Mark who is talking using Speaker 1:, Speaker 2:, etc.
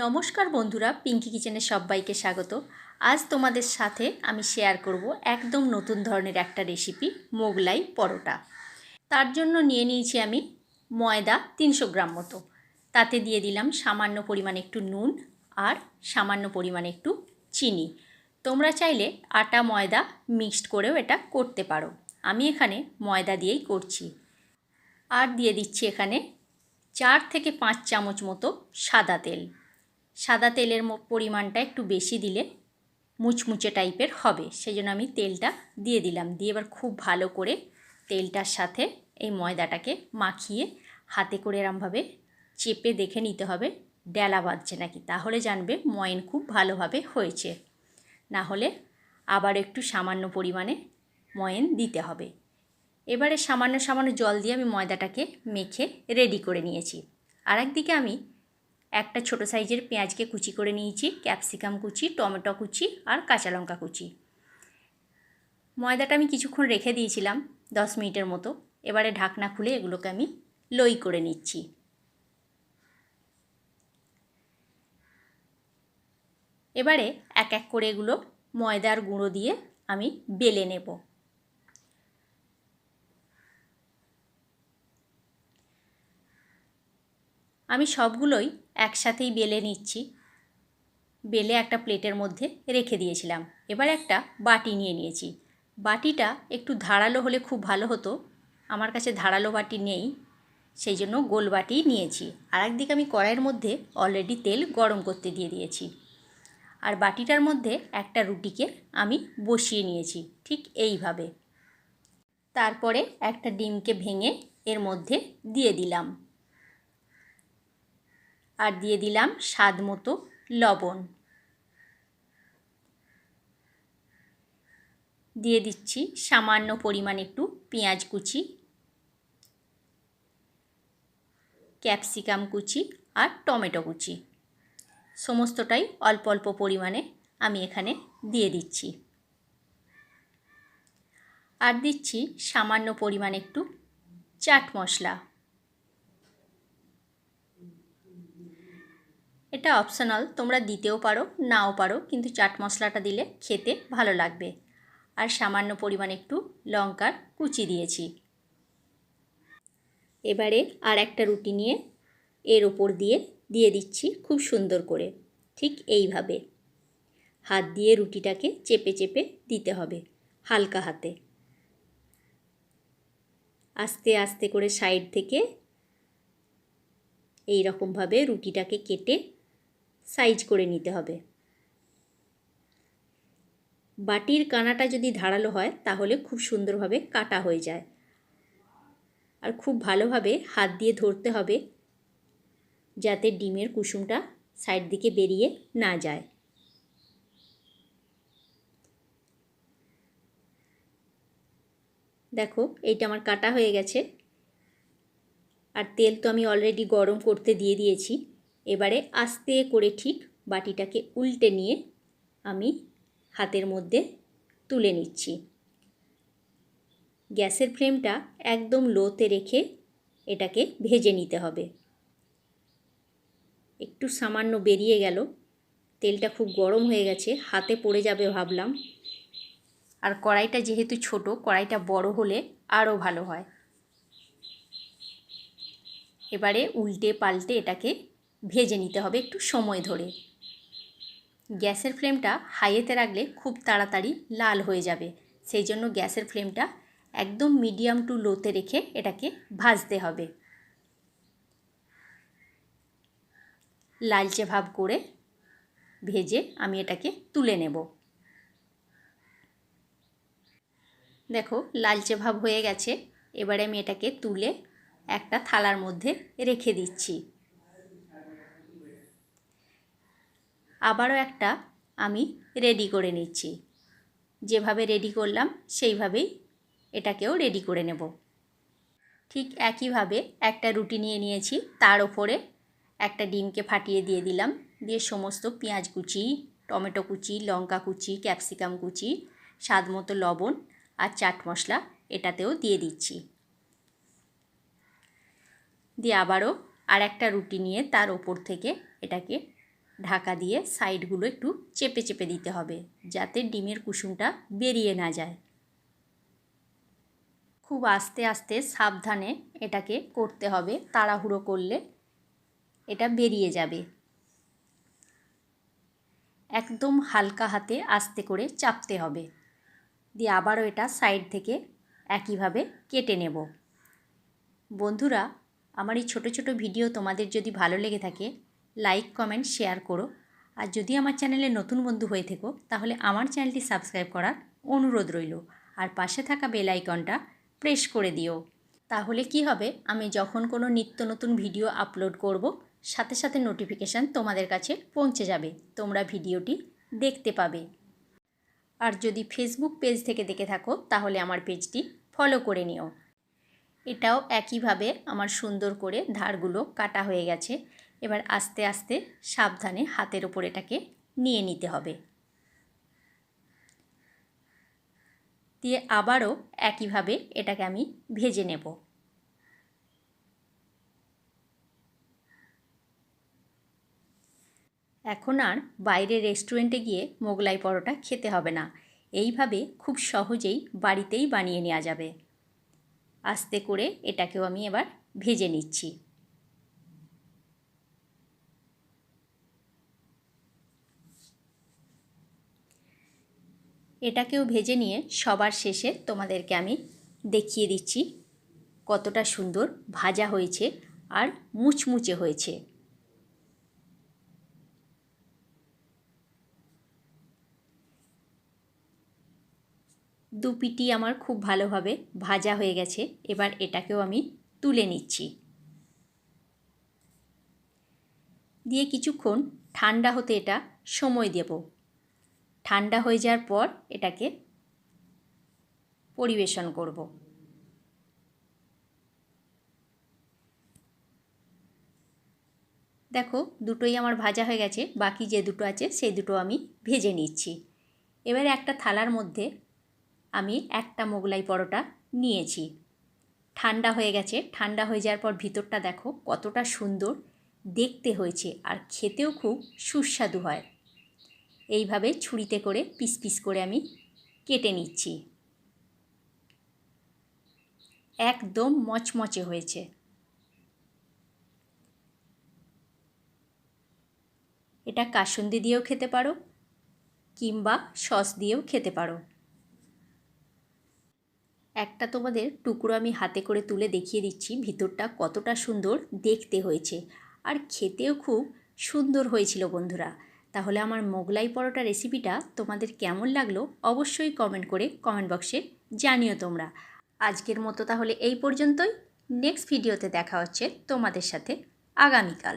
Speaker 1: নমস্কার বন্ধুরা পিঙ্কি কিচেনের সবাইকে স্বাগত। আজ তোমাদের সাথে আমি শেয়ার করব একদম নতুন ধরনের একটা রেসিপি মোগলাই পরোটা। তার জন্য নিয়ে নিয়েছি আমি ময়দা তিনশো গ্রাম মতো। তাতে দিয়ে দিলাম সামান্য পরিমাণে একটু নুন আর সামান্য পরিমাণে একটু চিনি। তোমরা চাইলে আটা, ময়দা মিক্সড করেও এটা করতে পারো। আমি এখানে ময়দা দিয়েই করছি। আর দিয়ে দিচ্ছি এখানে চার থেকে পাঁচ চামচ মতো সাদা তেল। সাদা তেলের পরিমাণটা একটু বেশি দিলে মুচমুচে টাইপের হবে। সেই জন্য আমি তেলটা দিয়ে দিলাম। দিয়ে এবার খুব ভালো করে তেলটার সাথে এই ময়দাটাকে মাখিয়ে হাতে করে এরমভাবে চেপে দেখে নিতে হবে, ডেলা বাঁধছে নাকি। তাহলে জানবে ময়ন খুব ভালোভাবে হয়েছে। না হলে আবার একটু সামান্য পরিমাণে ময়ন দিতে হবে। এবারে সামান্য সামান্য জল দিয়ে আমি ময়দাটাকে মেখে রেডি করে নিয়েছি। আর একদিকে আমি একটা ছোট সাইজের পেঁয়াজকে কুচি করে নিয়েছি, ক্যাপসিকাম কুচি, টমেটো কুচি আর কাঁচা লঙ্কা কুচি। ময়দাটা আমি কিছুক্ষণ রেখে দিয়েছিলাম, দশ মিনিটের মতো। এবারে ঢাকনা খুলে এগুলোকে আমি লই করে নিচ্ছি। এবারে এক এক করে এগুলো ময়দার গুঁড়ো দিয়ে আমি বেলে নেব। আমি সবগুলোই একসাথেই বেলে নিচ্ছি। বেলে একটা প্লেটের মধ্যে রেখে দিয়েছিলাম। এবার একটা বাটি নিয়ে নিয়েছি। বাটিটা একটু ধারালো হলে খুব ভালো হতো। আমার কাছে ধারালো বাটি নেই, সেই জন্য গোল বাটি নিয়েছি। আর একদিকে আমি কড়াইয়ের মধ্যে অলরেডি তেল গরম করতে দিয়ে দিয়েছি। আর বাটিটার মধ্যে একটা রুটিকে আমি বসিয়ে নিয়েছি, ঠিক এইভাবে। তারপরে একটা ডিমকে ভেঙে এর মধ্যে দিয়ে দিলাম। আর দিয়ে দিলাম স্বাদ মতো লবণ। দিয়ে দিচ্ছি সামান্য পরিমাণ একটু পেঁয়াজ কুচি, ক্যাপসিকাম কুচি আর টমেটো কুচি। সমস্তটাই অল্প অল্প পরিমাণে আমি এখানে দিয়ে দিচ্ছি। আর দিচ্ছি সামান্য পরিমাণ একটু চাট মশলা। এটা অপশনাল তোমরা দিতেও পারো, নাও পারো, কিন্তু চাট মশলাটা দিলে খেতে ভালো লাগবে। আর সামান্য পরিমাণ একটু লঙ্কার কুচি দিয়েছি। এবারে আর একটা রুটি নিয়ে এর ওপর দিয়ে দিয়ে দিচ্ছি খুব সুন্দর করে, ঠিক এইভাবে। হাত দিয়ে রুটিটাকে চেপে চেপে দিতে হবে, হালকা হাতে। আস্তে আস্তে করে সাইড থেকে এই রকমভাবে রুটিটাকে কেটে সাইজ করে নিতে হবে। বাটির কানাটা যদি ধারালো হয়, তাহলে খুব সুন্দরভাবে কাটা হয়ে যায়। আর খুব ভালোভাবে হাত দিয়ে ধরতে হবে, যাতে ডিমের কুসুমটা সাইড দিকে বেরিয়ে না যায়। দেখো, এইটা আমার কাটা হয়ে গেছে। আর তেল তো আমি অলরেডি গরম করতে দিয়ে দিয়েছি। এবারে আস্তে করে ঠিক বাটিটাকে উল্টে নিয়ে আমি হাতের মধ্যে তুলে নিচ্ছি। গ্যাসের ফ্লেমটা একদম লোতে রেখে এটাকে ভেজে নিতে হবে। একটু সামান্য বেরিয়ে গেল। তেলটা খুব গরম হয়ে গেছে, হাতে পড়ে যাবে ভাবলাম। আর কড়াইটা যেহেতু ছোট, কড়াইটা বড় হলে আরও ভালো হয়। এবারে উল্টে পাল্টে এটাকে ভেজে নিতে হবে একটু সময় ধরে। গ্যাসের ফ্লেমটা হাইয়েতে রাখলে খুব তাড়াতাড়ি লাল হয়ে যাবে। সেই জন্য গ্যাসের ফ্লেমটা একদম মিডিয়াম টু লোতে রেখে এটাকে ভাজতে হবে। লালচে ভাব করে ভেজে আমি এটাকে তুলে নেব। দেখো লালচে ভাব হয়ে গেছে। এবারে আমি এটাকে তুলে একটা থালার মধ্যে রেখে দিচ্ছি। আবারও একটা আমি রেডি করে নিচ্ছি। যেভাবে রেডি করলাম, সেইভাবেই এটাকেও রেডি করে নেব। ঠিক একইভাবে একটা রুটি নিয়ে নিয়েছি, তার ওপরে একটা ডিমকে ফাটিয়ে দিয়ে দিলাম। দিয়ে সমস্ত পেঁয়াজ কুচি, টমেটো কুচি, লঙ্কা কুচি, ক্যাপসিকাম কুচি, স্বাদ মতো লবণ আর চাট মশলা এটাতেও দিয়ে দিচ্ছি। দিয়ে আবারও আর একটা রুটি নিয়ে তার ওপর থেকে এটাকে ঢাকা দিয়ে সাইডগুলো একটু চেপে চেপে দিতে হবে, যাতে ডিমের কুসুমটা বেরিয়ে না যায়। খুব আস্তে আস্তে সাবধানে এটাকে করতে হবে, তাড়াহুড়ো করলে এটা বেরিয়ে যাবে। একদম হালকা হাতে আস্তে করে চাপতে হবে, দিয়ে আবারও এটা সাইড থেকে একইভাবে কেটে নেব। বন্ধুরা, আমার এই ছোটো ছোটো ভিডিও তোমাদের যদি ভালো লেগে থাকে লাইক, কমেন্ট, শেয়ার করো। আর যদি আমার চ্যানেলে নতুন বন্ধু হয়ে থেকো, তাহলে আমার চ্যানেলটি সাবস্ক্রাইব করার অনুরোধ রইল। আর পাশে থাকা বেল আইকনটা প্রেস করে দিও। তাহলে কি হবে? আমি যখন কোনো নিত্য নতুন ভিডিও আপলোড করব, সাথে সাথে নোটিফিকেশান তোমাদের কাছে পৌঁছে যাবে। তোমরা ভিডিওটি দেখতে পাবে। আর যদি ফেসবুক পেজ থেকে দেখে থাকো, তাহলে আমার পেজটি ফলো করে নিও। এটাও একইভাবে আমার সুন্দর করে ধারগুলো কাটা হয়ে গেছে। এবার আস্তে আস্তে সাবধানে হাতের ওপর এটাকে নিয়ে নিতে হবে। দিয়ে আবারও একইভাবে এটাকে আমি ভেজে নেব। এখন আর বাইরে রেস্টুরেন্টে গিয়ে মোগলাই পরোটা খেতে হবে না। এইভাবে খুব সহজেই বাড়িতেই বানিয়ে নেওয়া যাবে। আস্তে করে এটাকেও আমি এবার ভেজে নিচ্ছি। এটাকেও ভেজে নিয়ে সবার শেষে তোমাদেরকে আমি দেখিয়ে দিচ্ছি কতটা সুন্দর ভাজা হয়েছে আর মুচমুচে হয়েছে। দু দুপিটি আমার খুব ভালোভাবে ভাজা হয়ে গেছে, এবার এটাকেও আমি তুলে নিচ্ছি। দিয়ে কিছুক্ষণ ঠান্ডা হতে এটা সময় দেব। ঠান্ডা হয়ে যাওয়ার পর এটাকে পরিবেশন করব। দেখো দুটোই আমার ভাজা হয়ে গেছে, বাকি যে দুটো আছে সেই দুটো আমি ভেজে নিচ্ছি। এবারে একটা থালার মধ্যে আমি একটা মোগলাই পরোটা নিয়েছি। ঠান্ডা হয়ে গেছে, ঠান্ডা হয়ে যাওয়ার পর ভিতরটা দেখো কতটা সুন্দর, দেখতে হয়েছে আর খেতেও খুব সুস্বাদু হয়। এইভাবে ছুরিতে করে পিস পিস করে আমি কেটে নিচ্ছি। একদম মচমচে হয়েছে। এটা কাসুন্দি দিয়েও খেতে পারো কিংবা সস দিয়েও খেতে পারো। একটা তোমাদের টুকরো আমি হাতে করে তুলে দেখিয়ে দিচ্ছি, ভিতরটা কতটা সুন্দর দেখতে হয়েছে। আর খেতেও খুব সুন্দর হয়েছিল বন্ধুরা। তাহলে আমার মোগলাই পরোটা রেসিপিটা তোমাদের কেমন লাগল অবশ্যই কমেন্ট করে কমেন্ট বক্সে জানিও তোমরা। আজকের মতো তাহলে এই পর্যন্তই। নেক্সট ভিডিওতে দেখা হচ্ছে তোমাদের সাথে আগামীকাল।